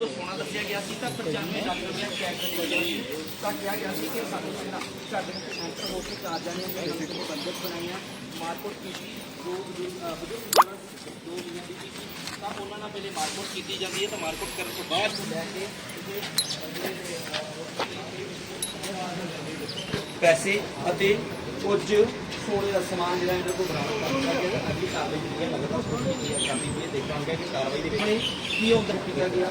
ਸੋਨਾ ਦੱਸਿਆ ਗਿਆ ਸੀ, ਤਾਂ 95 ਲੱਖ ਰੁਪਏ ਕੈਸ਼ ਦੇ ਸੀ। ਤਾਂ ਕਿਹਾ ਗਿਆ ਸੀ ਕਿ ਸਾਨੂੰ ਜਿਹੜਾ ਸਾਡੇ ਨੂੰ ਐਂਟਰ ਹੋ ਕੇ ਚਾਰ ਜਾਣੀਆਂ ਦੇ ਬੰਦਕ ਬਣਾਈਆਂ ਮਾਰਕੁੱਟ ਕੀਤੀ, ਦੋ ਬਜ਼ੁਰਗ ਦੋ ਮਹੀਨੇ ਦੀ ਕੀਤੀ। ਤਾਂ ਉਹਨਾਂ ਨਾਲ ਪਹਿਲੇ ਮਾਰਕੁੱਟ ਕੀਤੀ ਜਾਂਦੀ ਹੈ, ਤਾਂ ਮਾਰਕੁੱਟ ਕਰਨ ਤੋਂ ਬਾਅਦ ਲੈ ਕੇ ਪੈਸੇ ਅਤੇ ਕੁਝ ਸੋਨੇ ਦਾ ਸਮਾਨ ਜਿਹੜਾ ਇਹਨਾਂ ਕੋਲ ਬਰਾਮਦ ਕਰ ਲਿਆ ਗਿਆ ਅਗਲੀ ਕਾਰਵਾਈ ਜਿਹੜੀ ਹੈ ਲਗਾਤਾਰ ਸ਼ੁਰੂ ਕੀਤੀ ਹੈ, ਕਾਰਵਾਈ ਵੀ ਦੇਖਾਂਗੇ ਕਿ ਕਾਰਵਾਈ ਦੇ ਕੀ ਉਹ ਕੀਤਾ ਗਿਆ।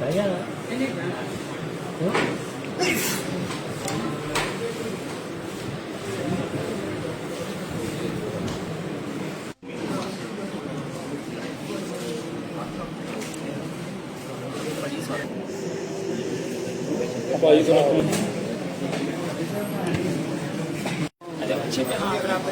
đấy á apa itu aku ada cewek ah berapa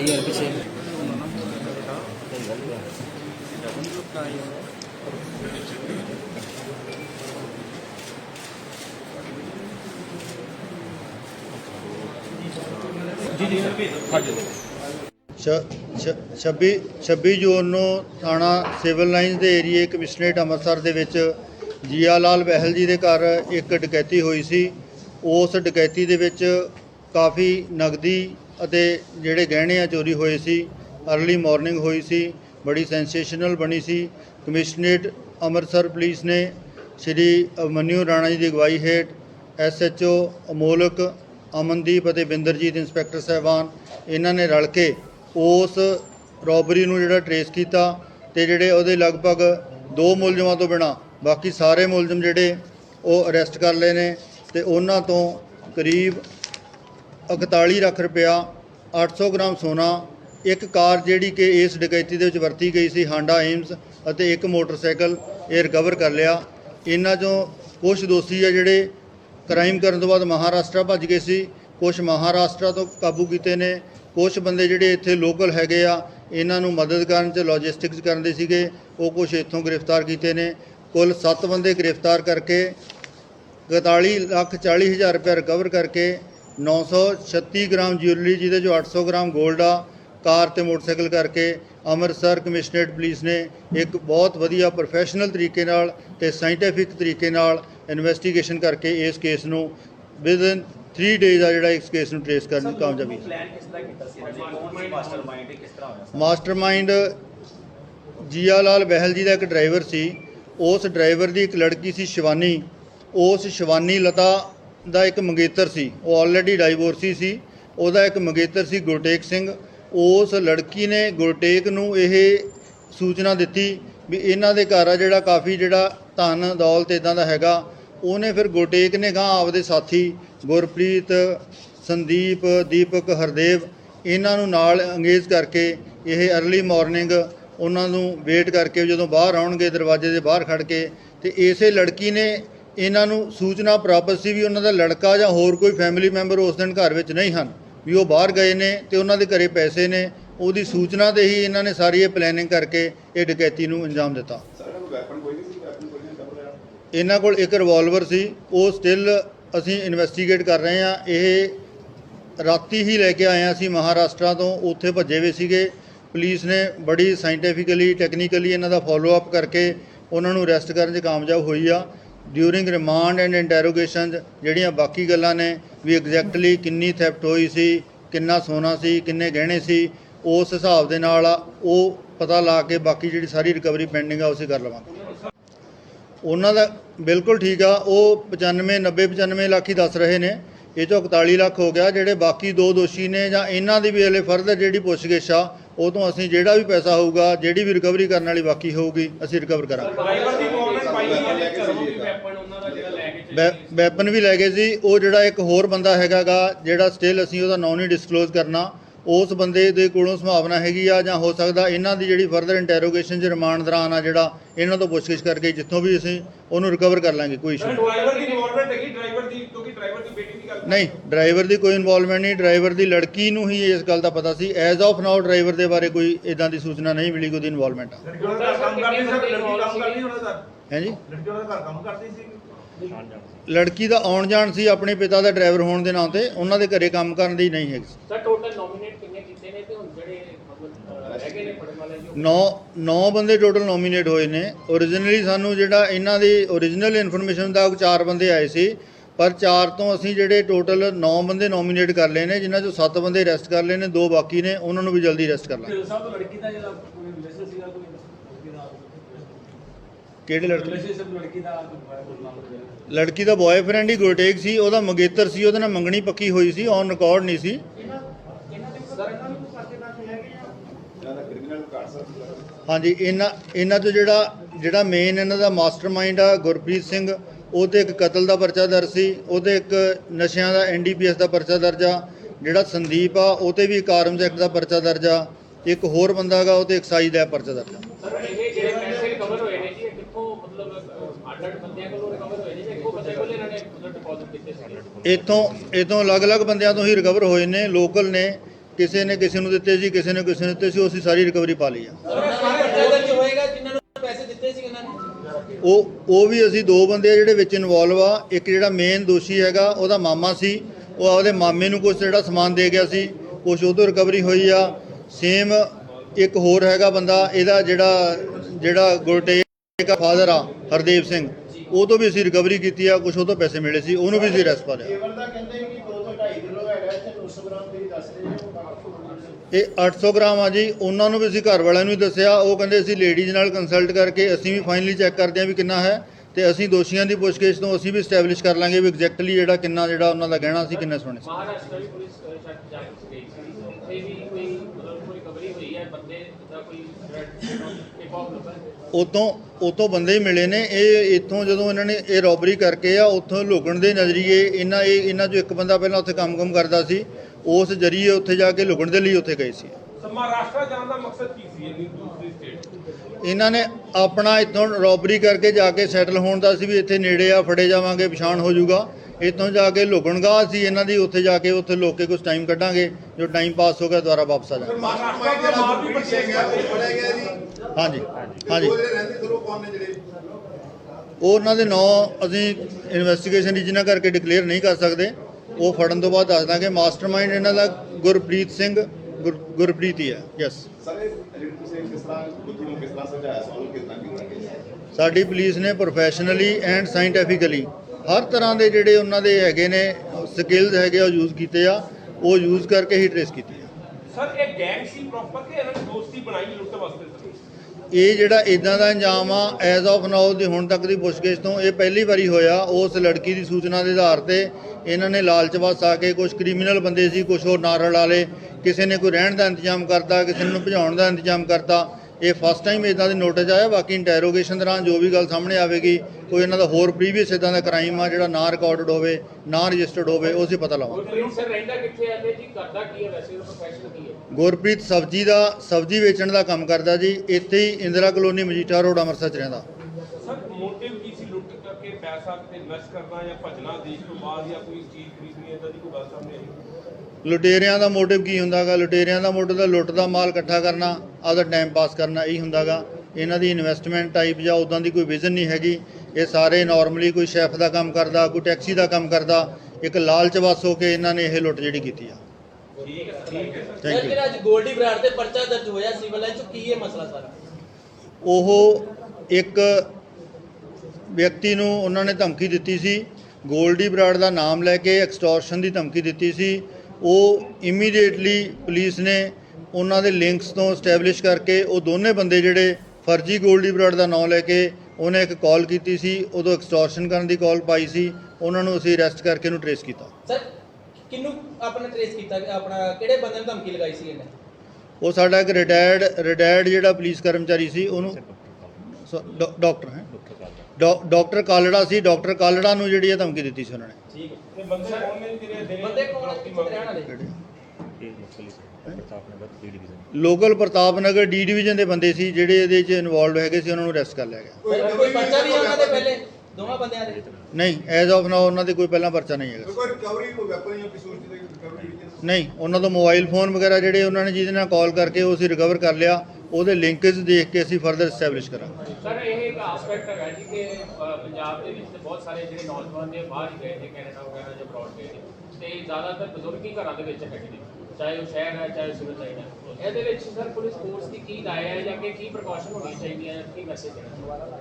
ਯਾਰ ਪਿੱਛੇ ਛ- ਛ- 26 26 ਜੂਨ ਨੂੰ ਥਾਣਾ ਸਿਵਲ ਲਾਈਨਸ ਦੇ ਏਰੀਏ ਕਮਿਸ਼ਨਰੇਟ ਅੰਮ੍ਰਿਤਸਰ ਦੇ ਵਿੱਚ ਜੀਆ ਲਾਲ ਬਹਿਲ ਜੀ ਦੇ ਘਰ ਇੱਕ ਡਕੈਤੀ ਹੋਈ ਸੀ। ਉਸ ਡਕੈਤੀ ਦੇ ਵਿੱਚ ਕਾਫੀ ਨਗਦੀ ਅਤੇ ਜਿਹੜੇ ਗਹਿਣੇ ਆ ਚੋਰੀ ਹੋਏ ਸੀ। ਅਰਲੀ ਮਾਰਨਿੰਗ ਹੋਈ ਸੀ। ਬੜੀ ਸੈਂਸੇਸ਼ਨਲ ਬਣੀ ਸੀ। ਕਮਿਸ਼ਨਰੇਟ ਅੰਮ੍ਰਿਤਸਰ ਪੁਲਿਸ ਨੇ ਸ਼੍ਰੀ ਅਮਨਿਊ ਰਾਣਾ ਜੀ ਦੀ ਅਗਵਾਈ ਹੇਠ ਐਸਐਚਓ ਅਮੋਲਕ, ਅਮਨਦੀਪ ਅਤੇ ਬਿੰਦਰਜੀਤ ਇੰਸਪੈਕਟਰ ਸਾਹਿਬਾਨ ਇਹਨਾਂ ਨੇ ਰਲ ਕੇ ਉਸ ਰੋਬਰੀ ਨੂੰ ਜਿਹੜਾ ਟਰੇਸ ਕੀਤਾ ਤੇ ਜਿਹੜੇ ਉਹਦੇ ਲਗਭਗ ਦੋ ਮੁਲਜ਼ਮਾਂ ਤੋਂ ਬਿਨਾ ਬਾਕੀ ਸਾਰੇ ਮੁਲਜ਼ਮ ਜਿਹੜੇ ਉਹ ਅਰੈਸਟ ਕਰ ਲਏ ਨੇ ਤੇ ਉਹਨਾਂ ਤੋਂ ਕਰੀਬ 41 ਲੱਖ ਰੁਪਇਆ 800 ਗ੍ਰਾਮ ਸੋਨਾ, ਇੱਕ ਕਾਰ ਜਿਹੜੀ ਕਿ ਇਸ ਡਕੈਤੀ ਦੇ ਵਿੱਚ ਵਰਤੀ ਗਈ ਸੀ ਹਾਂਡਾ ਏਮਸ ਅਤੇ ਇੱਕ ਮੋਟਰਸਾਈਕਲ ਇਹ ਰਿਕਵਰ ਕਰ ਲਿਆ। ਇਹਨਾਂ ਚੋਂ ਕੁਝ ਦੋਸ਼ੀ ਆ ਜਿਹੜੇ ਕ੍ਰਾਈਮ ਕਰਨ ਤੋਂ ਬਾਅਦ ਮਹਾਰਾਸ਼ਟਰ ਭੱਜ ਗਏ ਸੀ ਕੁਝ ਮਹਾਰਾਸ਼ਟਰ ਤੋਂ ਕਾਬੂ ਕੀਤੇ ਨੇ ਕੁਝ ਬੰਦੇ ਜਿਹੜੇ ਇੱਥੇ ਲੋਕਲ ਹੈਗੇ ਆ, ਇਹਨਾਂ ਨੂੰ ਮਦਦ ਕਰਨ ਚ ਲੌਜਿਸਟਿਕਸ ਕਰਨ ਦੇ ਸੀਗੇ, ਉਹ ਕੁਝ ਇੱਥੋਂ ਗ੍ਰਿਫਤਾਰ ਕੀਤੇ ਨੇ। ਕੁੱਲ 7 ਬੰਦੇ ਗ੍ਰਿਫਤਾਰ ਕਰਕੇ 41 ਲੱਖ 40 ਹਜ਼ਾਰ ਰੁਪਏ ਰਿਕਵਰ ਕਰਕੇ 936 ਗ੍ਰਾਮ ਜਿਊਲਰੀ ਜਿਹਦੇ ਚੋਂ 800 ਗ੍ਰਾਮ 골ਡ ਆ ਕਾਰ ਤੇ ਮੋਟਰਸਾਈਕਲ ਕਰਕੇ ਅੰਮ੍ਰਿਤਸਰ ਕਮਿਸ਼ਨਰੇਟ ਪੁਲਿਸ ਨੇ ਇੱਕ ਬਹੁਤ ਵਧੀਆ ਪ੍ਰੋਫੈਸ਼ਨਲ ਤਰੀਕੇ ਨਾਲ ਤੇ ਸਾਇੰਟੀਫਿਕ ਤਰੀਕੇ ਨਾਲ ਇਨਵੈਸਟੀਗੇਸ਼ਨ ਕਰਕੇ ਇਸ ਕੇਸ ਨੂੰ ਵਿਦਨ 3 ਡੇਜ਼ ਆ ਜਿਹੜਾ ਇਸ ਕੇਸ ਨੂੰ ਟ੍ਰੇਸ ਕਰਨ ਦੀ ਕਾਮਯਾਬੀ ਮਾਸਟਰਮਾਈਂਡ ਜੀਆ ਲਾਲ ਬਹਿਲ ਜੀ ਦਾ ਇੱਕ ਡਰਾਈਵਰ ਸੀ। ਉਸ ਡਰਾਈਵਰ ਦੀ ਇੱਕ ਲੜਕੀ ਸੀ ਸ਼ਿਵਾਨੀ। ਉਸ ਸ਼ਿਵਾਨੀ ਲਤਾ ਦਾ ਇੱਕ ਮੰਗੇਤਰ ਸੀ। ਉਹ ਆਲਰੇਡੀ ਡਾਈਵੋਰਸੀ ਸੀ। ਉਹਦਾ ਇੱਕ ਮੰਗੇਤਰ ਸੀ ਗੁਰਟੇਕ ਸਿੰਘ। ਉਸ ਲੜਕੀ ਨੇ ਗੁਰਟੇਕ ਨੂੰ ਇਹ ਸੂਚਨਾ ਦਿੱਤੀ ਵੀ ਇਹਨਾਂ ਦੇ ਘਰ ਆ ਜਿਹੜਾ ਕਾਫੀ ਜਿਹੜਾ ਧਨ, ਦੌਲਤ ਇਦਾਂ ਦਾ ਹੈਗਾ। ਉਹਨੇ ਫਿਰ ਗੁਰਟੇਕ ਨੇ ਗਾਂ ਆਪਦੇ ਸਾਥੀ ਗੁਰਪ੍ਰੀਤ, ਸੰਦੀਪ, ਦੀਪਕ, ਹਰਦੇਵ, ਇਹਨਾਂ ਨੂੰ ਨਾਲ ਅੰਗੇਜ ਕਰਕੇ ਇਹ ਅਰਲੀ ਮਾਰਨਿੰਗ ਉਹਨਾਂ ਨੂੰ ਵੇਟ ਕਰਕੇ ਜਦੋਂ ਬਾਹਰ ਆਉਣਗੇ ਦਰਵਾਜ਼ੇ ਦੇ ਬਾਹਰ ਖੜ ਕੇ ਤੇ ਇਸੇ ਲੜਕੀ ਨੇ ਇਹਨਾਂ ਨੂੰ ਸੂਚਨਾ ਪ੍ਰਾਪਤ ਸੀ ਵੀ ਉਹਨਾਂ ਦਾ ਲੜਕਾ ਜਾਂ ਹੋਰ ਕੋਈ ਫੈਮਿਲੀ ਮੈਂਬਰ ਉਸ ਦਿਨ ਘਰ ਵਿੱਚ ਨਹੀਂ ਹਨ ਵੀ ਉਹ ਬਾਹਰ ਗਏ ਨੇ ਤੇ ਉਹਨਾਂ ਦੇ ਘਰੇ ਪੈਸੇ ਨੇ ਉਹਦੀ ਸੂਚਨਾ ਤੇ ਹੀ ਇਹਨਾਂ ਨੇ ਸਾਰੀ ਇਹ ਪਲੈਨਿੰਗ ਕਰਕੇ ਇਹ ਡਕੈਤੀ ਨੂੰ ਅੰਜਾਮ ਦਿੱਤਾ। ਇਹਨਾਂ ਕੋਲ ਇੱਕ ਰਿਵਾਲਵਰ ਸੀ ਉਹ ਸਟਿਲ ਅਸੀਂ ਇਨਵੈਸਟੀਗੇਟ ਕਰ ਰਹੇ ਹਾਂ। ਇਹ ਰਾਤੀ ਹੀ ਲੈ ਕੇ ਆਏ ਹਾਂ ਅਸੀਂ ਮਹਾਰਾਸ਼ਟਰ ਤੋਂ ਉੱਥੇ ਭੱਜੇ ਹੋਏ ਸੀਗੇ। ਪੁਲਿਸ ਨੇ ਬੜੀ ਸਾਇੰਟੀਫਿਕਲੀ ਟੈਕਨੀਕਲੀ ਇਹਨਾਂ ਦਾ ਫਾਲੋ ਅਪ ਕਰਕੇ ਉਹਨਾਂ ਨੂੰ ਅਰੈਸਟ ਕਰਨ 'ਚ ਕਾਮਯਾਬ ਹੋਈ ਆ। ਡਿਊਰਿੰਗ ਰਿਮਾਂਡ ਐਂਡ ਇੰਟਰੋਗੇਸ਼ਨ ਜਿਹੜੀਆਂ ਬਾਕੀ ਗੱਲਾਂ ਨੇ ਵੀ ਐਗਜ਼ੈਕਟਲੀ ਕਿੰਨੀ ਥੈਫਟ ਹੋਈ ਸੀ, ਕਿੰਨਾ ਸੋਨਾ ਸੀ, ਕਿੰਨੇ ਗਹਿਣੇ ਸੀ, ਉਸ ਹਿਸਾਬ ਦੇ ਨਾਲ ਉਹ ਪਤਾ ਲਾ ਕੇ ਬਾਕੀ ਜਿਹੜੀ ਸਾਰੀ ਰਿਕਵਰੀ ਪੈਂਡਿੰਗ ਆ, ਉਸੇ ਕਰ ਲਵਾਂਗੇ। ਉਹਨਾਂ ਦਾ ਬਿਲਕੁਲ ਠੀਕ ਆ, ਉਹ 95 90 95 ਲੱਖ ਹੀ ਦੱਸ ਰਹੇ ਨੇ। ਇਹ ਚੋਂ 41 ਲੱਖ ਹੋ ਗਿਆ ਜਿਹੜੇ ਬਾਕੀ ਦੋ ਦੋਸ਼ੀ ਨੇ ਜਾਂ ਇਹਨਾਂ ਦੀ ਵੀ ਹਲੇ ਫਰਦਰ ਜਿਹੜੀ ਪੁੱਛਗਿੱਛ ਆ ਉਹ ਤੋਂ ਅਸੀਂ ਜਿਹੜਾ ਵੀ ਪੈਸਾ ਹੋਊਗਾ ਜਿਹੜੀ ਵੀ ਰਿਕਵਰੀ ਕਰਨ ਵਾਲੀ ਬਾਕੀ ਹੋਊਗੀ ਅਸੀਂ ਰਿਕਵਰ ਕਰਾਂਗੇ। ਵੈਪਨ ਵੈ- ਲੈ ਗਏ ਸੀ ਉਹ ਜਿਹੜਾ ਇੱਕ ਹੋਰ ਬੰਦਾ ਹੈਗਾਗਾ ਜਿਹੜਾ ਸਟਿਲ ਅਸੀਂ ਉਹਦਾ ਨਾਂ ਨਹੀਂ ਡਿਸਕਲੋਜ਼ ਕਰਨਾ ਉਸ ਬੰਦੇ ਦੇ ਕੋਲੋਂ ਸੰਭਾਵਨਾ ਹੈਗੀ ਆ ਜਾਂ ਹੋ ਸਕਦਾ ਇਹਨਾਂ ਦੀ ਜਿਹੜੀ ਫਰਦਰ ਇੰਟਰੋਗੇਸ਼ਨ ਚ ਰਿਮਾਂਡ ਦੌਰਾਨ ਆ ਜਿਹੜਾ ਇਹਨਾਂ ਤੋਂ ਪੁੱਛਗਿੱਛ ਕਰਕੇ ਜਿੱਥੋਂ ਵੀ ਅਸੀਂ ਉਹਨੂੰ ਰਿਕਵਰ ਕਰ ਲਾਂਗੇ ਕੋਈ ਇਸ਼ੂ ਨਹੀਂ। ਡਰਾਈਵਰ ਦੀ ਇਨਵੋਲਵਮੈਂਟ ਹੈਗੀ ਡਰਾਈਵਰ ਦੀ ਕਿਉਂਕਿ ਡਰਾਈਵਰ ਦੀ ਬੇਟੀ ਦੀ ਗੱਲ ਨਹੀਂ ਡਰਾਈਵਰ ਦੀ ਕੋਈ ਇਨਵੋਲਵਮੈਂਟ ਨਹੀਂ ਡਰਾਈਵਰ ਦੀ ਲੜਕੀ ਨੂੰ ਹੀ ਇਸ ਗੱਲ ਦਾ ਪਤਾ ਸੀ। ਐਜ਼ ਆਫ ਨਾਓ ਡਰਾਈਵਰ ਦੇ ਬਾਰੇ ਕੋਈ ਇਦਾਂ ਦੀ ਸੂਚਨਾ ਨਹੀਂ ਮਿਲੀ ਕਿ ਉਹਦੀ ਇਨਵੋਲਵਮੈਂਟ ਆ। ਹੈ ਜੀ? ਲੜਕੀ ਉਹਦਾ ਘਰ ਕੰਮ ਕਰਦੀ ਸੀ? ਲੜਕੀ ਦਾ ਆਉਣ ਜਾਣ ਸੀ ਆਪਣੇ ਪਿਤਾ ਦਾ ਡਰਾਈਵਰ ਹੋਣ ਦੇ ਨਾਂ ਤੇ ਉਹਨਾਂ ਦੇ ਘਰੇ ਕੰਮ ਕਰਨ ਦੀ ਨਹੀਂ ਹੈਗੀ। ਸਰ ਟੋਟਲ ਨੋਮੀਨੇਟ ਨੇ ਨੇ ਬੰਦੇ ਟੋਟਲ ਨੋਮੀਨੇਟ ਹੋਏ ਨੇ। ਓਰੀਜਨਲੀ ਸਾਨੂੰ ਜਿਹੜਾ ਇਹਨਾਂ ਦੀ ਓਰੀਜਨਲ ਇਨਫੋਰਮੇਸ਼ਨ ਦਾ ਚਾਰ ਬੰਦੇ ਆਏ ਸੀ ਪਰ ਚਾਰ ਤੋਂ ਅਸੀਂ ਜਿਹੜੇ ਟੋਟਲ 9 ਬੰਦੇ ਨੋਮੀਨੇਟ ਕਰ ਲਏ ਨੇ ਜਿਨ੍ਹਾਂ ਚੋਂ 7 ਬੰਦੇ ਅਰੈਸਟ ਕਰ ਲਏ ਨੇ ਦੋ ਬਾਕੀ ਨੇ ਉਹਨਾਂ ਨੂੰ ਵੀ ਜਲਦੀ ਅਰੈਸਟ ਕਰ ਲਾਂਗੇ। ਸਾਹਿਬ ਲੜਕੀ ਦਾ ਜਿਹੜਾ ਰਿਲੇਸ਼ਨ ਸੀਗਾ ਕੋਈ ਕਿਹੜੇ ਲੜਕੇ? ਲੜਕੀ ਦਾ ਬॉयਫ੍ਰੈਂਡ ਹੀ ਗੁਰਟੇਕ ਸੀ ਉਹਦਾ ਮੰਗੇਤਰ ਸੀ ਉਹਦੇ ਨਾਲ ਮੰਗਣੀ ਪੱਕੀ ਹੋਈ ਸੀ ਔਨ ਰਿਕਾਰਡ ਨਹੀਂ ਸੀ। ਹਾਂਜੀ ਇਹਨਾਂ ਇਹਨਾਂ ਤੋਂ ਜਿਹੜਾ ਜਿਹੜਾ ਮੇਨ ਇਹਨਾਂ ਦਾ ਮਾਸਟਰਮਾਈਂਡ ਆ ਗੁਰਪ੍ਰੀਤ ਸਿੰਘ ਉਹ ਤੇ ਇੱਕ ਕਤਲ ਦਾ ਪਰਚਾ ਦਰਜ ਸੀ ਉਹਦੇ ਇੱਕ ਨਸ਼ਿਆਂ ਦਾ ਐਨਡੀਪੀਐਸ ਦਾ ਪਰਚਾ ਦਰਜ ਆ ਜਿਹੜਾ ਸੰਦੀਪ ਆ ਉਹ ਤੇ ਵੀ ਇੱਕ ਆਰਮਸ ਐਕਟ ਦਾ ਪਰਚਾ ਦਰਜ ਆ ਇੱਕ ਹੋਰ ਬੰਦਾ ਹੈਗਾ ਉਹ ਤੇ ਐਕਸਾਈਜ਼ ਦਾ ਪਰਚਾ ਦਰਜ ਆ। ਸਰ ਇਹ ਜਿਹੜੇ ਪੈਸੇ ਰਿਕਵਰ ਹੋਏ ਨੇ ਜੀ ਇਹ ਕਿੱਥੋਂ ਮਤਲਬ ਅਹ, ਅੱਡ ਅੱਡ ਬੰਦਿਆਂ ਕੋਲੋਂ ਰਿਕਵਰ ਹੋਏ ਨੇ ਜਾਂ ਇੱਕੋ ਬੰਦੇ ਕੋਲ ਇਹਨਾਂ ਨੇ ਮਤਲਬ ਡਿਪੋਜ਼ਿਟ ਕੀਤੇ ਸੀ? ਇਥੋਂ ਇਥੋਂ ਅਲੱਗ-ਅਲੱਗ ਬੰਦਿਆਂ ਤੋਂ ਹੀ ਰਿਕਵਰ ਹੋਏ ਨੇ ਲੋਕਲ ਨੇ ਕਿਸੇ ਨੇ ਕਿਸੇ ਨੂੰ ਦਿੱਤੇ ਸੀ ਕਿਸੇ ਨੇ ਕਿਸੇ ਨੂੰ ਦਿੱਤੇ ਸੀ ਉਹ ਅਸੀਂ ਸਾਰੀ ਰਿਕਵਰੀ ਪਾ ਲਈ ਆ ਹੋਏਗਾ ਜਿਨ੍ਹਾਂ ਨੂੰ ਪੈਸੇ ਦਿੱਤੇ ਸੀ ਉਹਨਾਂ ਨੇ ਉਹ ਉਹ ਵੀ ਅਸੀਂ ਦੋ ਬੰਦੇ ਆ ਜਿਹੜੇ ਵਿੱਚ ਇਨਵੋਲਵ ਆ। ਇੱਕ ਜਿਹੜਾ ਮੇਨ ਦੋਸ਼ੀ ਹੈਗਾ, ਉਹਦਾ ਮਾਮਾ ਸੀ। ਉਹ ਆਪਦੇ ਮਾਮੇ ਨੂੰ ਕੁਝ ਜਿਹੜਾ ਸਮਾਨ ਦੇ ਗਿਆ ਸੀ। ਕੁਝ ਉਹ ਤੋਂ ਰਿਕਵਰੀ ਹੋਈ ਆ। ਸੇਮ ਇੱਕ ਹੋਰ ਹੈਗਾ ਬੰਦਾ, ਇਹਦਾ ਜਿਹੜਾ ਜਿਹੜਾ ਗੁਰਟੇਕ ਦਾ ਫਾਦਰ ਆ, ਹਰਦੇਵ ਸਿੰਘ। ਉਹ ਤੋਂ ਵੀ ਅਸੀਂ ਰਿਕਵਰੀ ਕੀਤੀ ਆ ਕੁਝ ਉਹ ਤੋਂ ਪੈਸੇ ਮਿਲੇ ਸੀ। ਉਹਨੂੰ ਵੀ ਅਸੀਂ ਰੈਸਟ ਪਾ ਲਿਆ ਕੇਵਲ ਦਾ ਕਹਿੰਦੇ ਕਿ 2 ਤੋਂ 2.5 ਕਿਲੋ ਹੈਗਾ ਇੱਥੇ 200 ਗ੍ਰਾਮ ਦੀ ਦੱਸ ਰਹੇ ਨੇ ਉਹ ਬਾਕੀ ਇਹ 800 ਗ੍ਰਾਮ ਆ ਜੀ। ਉਹਨਾਂ ਨੂੰ ਵੀ ਅਸੀਂ ਘਰ ਵਾਲਿਆਂ ਨੂੰ ਹੀ ਦੱਸਿਆ। ਉਹ ਕਹਿੰਦੇ ਅਸੀਂ ਲੇਡੀਜ਼ ਨਾਲ ਕੰਸਲਟ ਕਰਕੇ ਅਸੀਂ ਵੀ ਫਾਈਨਲੀ ਚੈੱਕ ਕਰਦੇ ਹਾਂ ਵੀ ਕਿੰਨਾ ਹੈ ਤੇ ਅਸੀਂ ਦੋਸ਼ੀਆਂ ਦੀ ਪੁੱਛਗਿੱਛ ਤੋਂ ਅਸੀਂ ਵੀ ਸਟੈਬਲਿਸ਼ ਕਰ ਲਾਂਗੇ ਵੀ ਐਗਜ਼ੈਕਟਲੀ ਜਿਹੜਾ ਕਿੰਨਾ ਜਿਹੜਾ ਉਹਨਾਂ ਦਾ ਗਹਿਣਾ ਸੀ ਕਿੰਨੇ ਸੋਨੇ ਸੀ। ਮਹਾਰਾਸ਼ਟਰ ਦੀ ਪੁਲਿਸ ਅਹ, ਸ਼ਾਇਦ ਜਾ ਕੇ ਗਈ ਸੀ। ਉੱਥੇ ਵੀ ਕੋਈ ਮਤਲਬ ਕੋਈ ਰਿਕਵਰੀ ਹੋਈ ਹੈ ਬੰਦੇ ਦਾ ਕੋਈ ਆਫ ਉਤੋਂ ਉਤੋਂ ਬੰਦੇ ਹੀ ਮਿਲੇ ਨੇ। ਇਹ ਇੱਥੋਂ ਜਦੋਂ ਇਹਨਾਂ ਨੇ ਇਹ ਰੋਬਰੀ ਕਰਕੇ ਆ ਉੱਥੋਂ ਲੁਕਣ ਦੇ ਨਜ਼ਰੀਏ ਇਹਨਾਂ ਇਹ ਇਹਨਾਂ ਚੋਂ ਇੱਕ ਬੰਦਾ ਪਹਿਲਾਂ ਉੱਥੇ ਕੰਮ-ਕੰਮ ਕਰਦਾ ਸੀ। ਉਸ ਜਰੀਏ ਉੱਥੇ ਜਾ ਕੇ ਲੁਕਣ ਦੇ ਲਈ ਉੱਥੇ ਗਏ ਸੀ। ਮਹਾਰਾਸ਼ਟਰ ਜਾਣ ਦਾ ਮਕਸਦ ਕੀ ਸੀ ਇੰਨੀ ਦੂਸਰੀ ਸਟੇਟ ਇਹਨਾਂ ਨੇ ਆਪਣਾ ਇੱਥੋਂ ਰੋਬਰੀ ਕਰਕੇ ਜਾ ਕੇ ਸੈਟਲ ਹੋਣ ਦਾ ਸੀ ਵੀ ਇੱਥੇ ਨੇੜੇ ਆ ਫੜੇ ਜਾਵਾਂਗੇ ਪਛਾਣ ਹੋ ਜਾਊਗਾ। ਇੱਥੋਂ ਜਾ ਕੇ ਲੁਕਣਗਾਹ ਸੀ ਇਹਨਾਂ ਦੀ ਉੱਥੇ ਜਾ ਕੇ ਉੱਥੇ ਲੋਕ ਕੇ ਕੁਝ ਟਾਈਮ ਕੱਢਾਂਗੇ ਜੋ ਟਾਈਮ ਪਾਸ ਹੋ ਗਿਆ ਦੁਬਾਰਾ ਵਾਪਸ ਆ ਜਾਵਾਂਗੇ ਦਾ ਹਾਂਜੀ। ਹਾਂਜੀ ਉਹ ਉਹਨਾਂ ਦੇ ਨਾਂ ਅਸੀਂ ਇਨਵੈਸਟੀਗੇਸ਼ਨ ਰੀਜਨਾ ਕਰਕੇ ਡਿਕਲੇਅਰ ਨਹੀਂ ਕਰ ਸਕਦੇ। ਉਹ ਫੜਨ ਤੋਂ ਬਾਅਦ ਦੱਸ ਦਾਂਗੇ ਮਾਸਟਰਮਾਈਂਡ ਇਹਨਾਂ ਦਾ ਗੁਰਪ੍ਰੀਤ ਸਿੰਘ ਗੁਰ- ਗੁਰਪ੍ਰੀਤ ਹੀ ਹੈ ਯੈਸ ਸਾਰੇ ਜਿਹੜੇ ਤੁਸੀਂ ਕਿਸ ਤਰ੍ਹਾਂ ਬੁੱਧੀ ਨੂੰ ਕਿਸ ਤਰ੍ਹਾਂ ਸਮਝਾਇਆ ਸੋਲਵ ਕਿਸ ਤਰ੍ਹਾਂ ਕੀਤਾ ਸਾਡੀ ਪੁਲਿਸ ਨੇ ਪ੍ਰੋਫੈਸ਼ਨਲੀ ਐਂਡ ਸਾਇੰਟੀਫਿਕਲੀ ਹਰ ਤਰ੍ਹਾਂ ਦੇ ਜਿਹੜੇ ਉਹਨਾਂ ਦੇ ਹੈਗੇ ਨੇ ਸਕਿੱਲਸ ਹੈਗੇ ਆ, ਉਹ ਯੂਜ਼ ਕੀਤੇ ਆ ਉਹ ਯੂਜ਼ ਕਰਕੇ ਹੀ ਟ੍ਰੇਸ ਕੀਤੀ ਆ। ਸਰ ਇਹ ਗੈਂਗ ਸੀ ਪ੍ਰੋਪਰ ਕਿ ਇਹਨਾਂ ਨੇ ਦੋਸਤੀ ਬਣਾਈ ਲੁੱਟ ਵਾਸਤੇ? ਇਹ ਜਿਹੜਾ ਇਦਾਂ ਦਾ ਇੰਜਾਮ ਆ ਐਜ਼ ਆਫ ਨਾਓ ਦੀ ਹੁਣ ਤੱਕ ਦੀ ਪੁੱਛਗਿੱਛ ਤੋਂ ਇਹ ਪਹਿਲੀ ਵਾਰੀ ਹੋਇਆ, ਉਸ ਲੜਕੀ ਦੀ ਸੂਚਨਾ ਦੇ ਆਧਾਰ ਤੇ ਇਹਨਾਂ ਨੇ ਲਾਲਚ ਵਸ ਆ ਕੇ ਕੁਝ ਕ੍ਰਿਮੀਨਲ ਬੰਦੇ ਸੀ ਕੁਝ ਹੋਰ ਨਾਰਲ ਵਾਲੇ ਕਿਸੇ ਨੇ ਕੋਈ ਰਹਿਣ ਦਾ ਇੰਤਜ਼ਾਮ ਕਰਤਾ, ਕਿਸੇ ਨੂੰ ਭਜਾਉਣ ਦਾ ਇੰਤਜ਼ਾਮ ਕਰਤਾ ਇਹ ਫਸਟ ਟਾਈਮ ਇਦਾਂ ਦੇ ਨੋਟਿਸ ਆਇਆ ਬਾਕੀ ਇੰਟਰੋਗੇਸ਼ਨ ਦੌਰਾਨ ਜੋ ਵੀ ਗੱਲ ਸਾਹਮਣੇ ਆਵੇਗੀ ਕੋਈ ਇਹਨਾਂ ਦਾ ਹੋਰ ਪ੍ਰੀਵੀਅਸ ਇਦਾਂ ਦਾ ਕ੍ਰਾਈਮ ਆ ਜਿਹੜਾ ਨਾ ਰਿਕਾਰਡਡ ਹੋਵੇ ਨਾ ਰਜਿਸਟਰਡ ਹੋਵੇ ਉਹ ਅਸੀਂ ਪਤਾ ਲਾਵਾਂਗੇ। ਗੁਰਪ੍ਰੀਤ ਸਰ ਰਹਿੰਦਾ ਕਿੱਥੇ ਤੇ ਜੀ ਕਰਦਾ ਕੀ ਹੈ ਵੈਸੇ ਪ੍ਰੋਫੈਸ਼ਨ ਕੀ ਹੈ ਗੁਰਪ੍ਰੀਤ ਸਬਜ਼ੀ ਦਾ ਸਬਜ਼ੀ ਵੇਚਣ ਦਾ ਕੰਮ ਕਰਦਾ ਜੀ ਇੱਥੇ ਹੀ ਇੰਦਰਾ ਕਲੋਨੀ ਮਜੀਠਾ ਰੋਡ ਅੰਮ੍ਰਿਤਸਰ ਚ ਰਹਿੰਦਾ। ਸਰ ਮੋਟਿਵ ਕੀ ਸੀ? ਲੁੱਟ ਕਰਕੇ ਪੈਸਾ ਕਿਤੇ ਇਨਵੈਸਟ ਕਰਨਾ ਜਾਂ ਭਜਣਾ ਦੇਸ਼ ਤੋਂ ਬਾਹਰ ਜਾਂ ਕੋਈ ਚੀਜ਼ ਖਰੀਦਣੀ ਇਦਾਂ ਦੀ ਕੋਈ ਗੱਲ ਸਾਹਮਣੇ ਆਈ? ਲੁਟੇਰਿਆਂ ਦਾ ਮੋਟਿਵ ਕੀ ਹੁੰਦਾਗਾ? ਲੁਟੇਰਿਆਂ ਦਾ ਮੋਟਿਵ ਤਾਂ ਲੁੱਟ ਦਾ ਮਾਲ ਇਕੱਠਾ ਕਰਨਾ ਆਪਦਾ ਟਾਈਮ ਪਾਸ ਕਰਨਾ ਇਹੀ ਹੁੰਦਾਗਾ। ਇਹਨਾਂ ਦੀ ਇਨਵੈਸਟਮੈਂਟ ਟਾਈਪ ਜਾਂ ਉਦਾਂ ਦੀ ਕੋਈ ਵਿਜ਼ਨ ਨਹੀਂ ਹੈਗੀ। ਇਹ ਸਾਰੇ ਨਾਰਮਲੀ ਕੋਈ ਸ਼ੈਫ ਦਾ ਕੰਮ ਕਰਦਾ ਕੋਈ ਟੈਕਸੀ ਦਾ ਕੰਮ ਕਰਦਾ ਇੱਕ ਲਾਲਚ ਵਸ ਹੋ ਕੇ ਇਹਨਾਂ ਨੇ ਇਹ ਲੁੱਟ ਜਿਹੜੀ ਕੀਤੀ ਆ। ਠੀਕ ਹੈ ਠੀਕ ਹੈ। ਸਰ ਥੈਂਕ ਯੂ ਜਿਹੜਾ ਅੱਜ ਗੋਲਡੀ ਬਰਾੜ ਤੇ ਪਰਚਾ ਦਰਜ ਹੋਇਆ ਸਿਵਲ ਲਾਈਨ ਚ ਕੀ ਇਹ ਮਸਲਾ ਸਾਰਾ? ਉਹ ਇੱਕ ਵਿਅਕਤੀ ਨੂੰ ਉਹਨਾਂ ਨੇ ਧਮਕੀ ਦਿੱਤੀ ਸੀ। ਗੋਲਡੀ ਬਰਾੜ ਦਾ ਨਾਮ ਲੈ ਕੇ ਐਕਸਟੋਰਸ਼ਨ ਦੀ ਧਮਕੀ ਦਿੱਤੀ ਸੀ। ਉਹ ਇਮੀਡੀਏਟਲੀ ਪੁਲਿਸ ਨੇ ਉਹਨਾਂ ਦੇ ਲਿੰਕਸ ਤੋਂ ਸਟੈਬਲਿਸ਼ ਕਰਕੇ ਉਹ ਦੋਨੇ ਬੰਦੇ ਜਿਹੜੇ ਫਰਜ਼ੀ ਗੋਲਡੀ ਬਰਾਡ ਦਾ ਨਾਮ ਲੈ ਕੇ ਉਹਨੇ ਇੱਕ ਕਾਲ ਕੀਤੀ ਸੀ ਉਦੋਂ ਐਕਸਟੋਰਸ਼ਨ ਕਰਨ ਦੀ ਕਾਲ ਪਾਈ ਸੀ ਉਹਨਾਂ ਨੂੰ ਅਸੀਂ ਅਰੈਸਟ ਕਰਕੇ ਉਹਨੂੰ ਟਰੇਸ ਕੀਤਾ। ਸਰ ਕਿੰਨੂੰ ਆਪਣਾ ਟ੍ਰੇਸ ਕੀਤਾ? ਆਪਣਾ ਕਿਹੜੇ ਬੰਦੇ ਨੂੰ ਧਮਕੀ ਲਗਾਈ ਸੀ ਇਹਨੇ? ਉਹ ਸਾਡਾ ਇੱਕ ਰਿਟਾਇਰਡ ਰਿਟਾਇਰਡ ਜਿਹੜਾ ਪੁਲਿਸ ਕਰਮਚਾਰੀ ਸੀ ਉਹਨੂੰ ਸ- ਡਾ- ਡਾਕਟਰ ਹੈ ਡਾ- ਡਾਕਟਰ ਕਾਲੜਾ ਸੀ ਡਾਕਟਰ ਕਾਲੜਾ ਨੂੰ ਜਿਹੜੀ ਇਹ ਧਮਕੀ ਦਿੱਤੀ ਸੀ ਉਹਨਾਂ ਨੇ। ਠੀਕ ਹੈ। ਤੇ ਬੰਦੇ ਕੌਣ ਨੇ ਜਿਹੜੇ ਦੇ ਬੰਦੇ ਕੌਣ ਹੈ ਕਿੱਥੇ ਦੇ ਰਹਿਣ ਵਾਲੇ? Local Pratap Nagar D division ਦੇ ਬੰਦੇ ਸੀ ਜਿਹੜੇ ਇਹਦੇ 'ਚ ਇਨਵੋਲਵ ਹੈਗੇ ਸੀ ਉਹਨਾਂ ਨੂੰ ਅਰੈਸਟ ਕਰ ਲਿਆ ਗਿਆ। ਕੋਈ ਪਰਚਾ ਵੀ ਉਹਨਾਂ ਦੇ ਪਹਿਲੇ? ਦੋਵਾਂ ਬੰਦਿਆਂ ਦੇ? ਨਹੀਂ ਐਜ਼ ਆਫ ਨਾਓ ਉਹਨਾਂ ਦੇ ਕੋਈ ਪਹਿਲਾਂ ਪਰਚਾ ਨਹੀਂ ਹੈਗਾ। ਕੋਈ ਰਿਕਵਰੀ ਕੋਈ ਵੈਪਨ ਜਾਂ ਕਿਸੇ ਚੀਜ਼ ਦੀ ਰਿਕਵਰੀ ਨਹੀਂ ਉਹਨਾਂ ਤੋਂ ਮੋਬਾਈਲ ਫੋਨ ਵਗੈਰਾ ਜਿਹੜੇ ਉਹਨਾਂ ਨੇ ਜਿਹਦੇ ਨਾਲ ਕਾਲ ਕਰਕੇ ਉਹ ਅਸੀਂ ਰਿਕਵਰ ਕਰ ਲਿਆ। ਉਹਦੇ ਲਿੰਕੇਜ ਦੇਖ ਕੇ ਅਸੀਂ ਫਰਦਰ ਐਸਟੈਬਲਿਸ਼ ਕਰਾਂਗੇ। ਸਰ ਇਹ ਇੱਕ ਆਸਪੈਕਟ ਹੈਗਾ ਜੀ ਕਿ ਪੰਜਾਬ ਦੇ ਵਿੱਚ ਤੇ ਬਹੁਤ ਸਾਰੇ ਜਿਹੜੇ ਨੌਜਵਾਨ ਨੇ ਬਾਹਰ ਗਏ ਨੇ ਕੈਨੇਡਾ ਵਗੈਰਾ ਜਾਂ ਅਬਰੋਡ ਗਏ ਨੇ। ਤੇ ਜ਼ਿਆਦਾਤਰ ਬਜ਼ੁਰਗ ਹੀ ਘਰਾਂ ਦੇ ਵਿੱਚ ਹੈਗੇ ਨੇ ਚਾਹੇ ਉਹ ਸ਼ਹਿਰ ਹੈ ਚਾਹੇ ਸਾਈਡ ਹੈ। ਇਹਦੇ ਵਿੱਚ ਸਰ ਪੁਲਿਸ ਫੋਰਸ ਦੀ ਕੀ ਰਾਏ ਹੈ ਜਾਂ ਕਿ ਕੀ ਪ੍ਰੀਕਾਸ਼ਨ ਹੋਣੀ ਚਾਹੀਦੀ ਹੈ ਕੀ ਮੈਸੇਜ ਦੇਣਾ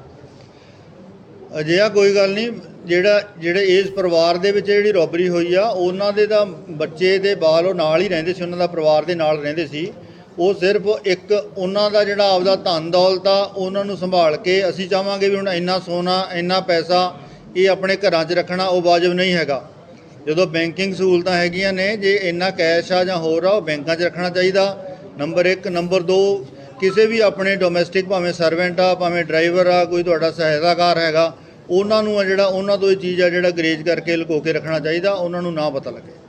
ਅਜਿਹਾ ਕੋਈ ਗੱਲ ਨਹੀਂ ਜਿਹੜਾ ਜਿਹੜੇ ਇਸ ਪਰਿਵਾਰ ਦੇ ਵਿੱਚ ਜਿਹੜੀ ਰੋਬਰੀ ਹੋਈ ਆ ਉਹਨਾਂ ਦੇ ਤਾਂ ਬੱਚੇ ਦੇ ਬਾਲ ਉਹ ਨਾਲ ਹੀ ਰਹਿੰਦੇ ਸੀ ਉਹਨਾਂ ਦਾ ਪਰਿਵਾਰ ਦੇ ਨਾਲ ਰਹਿੰਦੇ ਸੀ। ਉਹ ਸਿਰਫ ਇੱਕ ਉਹਨਾਂ ਦਾ ਜਿਹੜਾ ਆਪਦਾ ਧਨ ਦੌਲਤ ਆ, ਉਹਨਾਂ ਨੂੰ ਸੰਭਾਲ ਕੇ ਅਸੀਂ ਚਾਹਾਂਗੇ ਵੀ ਹੁਣ ਇੰਨਾ ਸੋਨਾ, ਇੰਨਾ ਪੈਸਾ ਇਹ ਆਪਣੇ ਘਰਾਂ 'ਚ ਰੱਖਣਾ ਉਹ ਵਾਜਬ ਨਹੀਂ ਹੈਗਾ। ਜਦੋਂ ਬੈਂਕਿੰਗ ਸਹੂਲਤਾਂ ਹੈਗੀਆਂ ਨੇ, ਜੇ ਇੰਨਾ ਕੈਸ਼ ਆ ਜਾਂ ਹੋਰ ਆ, ਉਹ ਬੈਂਕਾਂ 'ਚ ਰੱਖਣਾ ਚਾਹੀਦਾ। ਨੰਬਰ 1 ਨੰਬਰ 2 ਕਿਸੇ ਵੀ ਆਪਣੇ ਡੋਮੈਸਟਿਕ ਭਾਵੇਂ ਸਰਵੈਂਟ ਆ, ਭਾਵੇਂ ਡਰਾਈਵਰ ਆ, ਕੋਈ ਤੁਹਾਡਾ ਸਹਾਇਤਾਕਾਰ ਹੈਗਾ, ਉਹਨਾਂ ਨੂੰ ਆ ਜਿਹੜਾ, ਉਹਨਾਂ ਤੋਂ ਇਹ ਚੀਜ਼ ਆ ਜਿਹੜਾ ਗਰੇਜ ਕਰਕੇ ਲੁਕੋ ਕੇ ਰੱਖਣਾ ਚਾਹੀਦਾ, ਉਹਨਾਂ ਨੂੰ ਨਾ ਪਤਾ ਲੱਗੇ।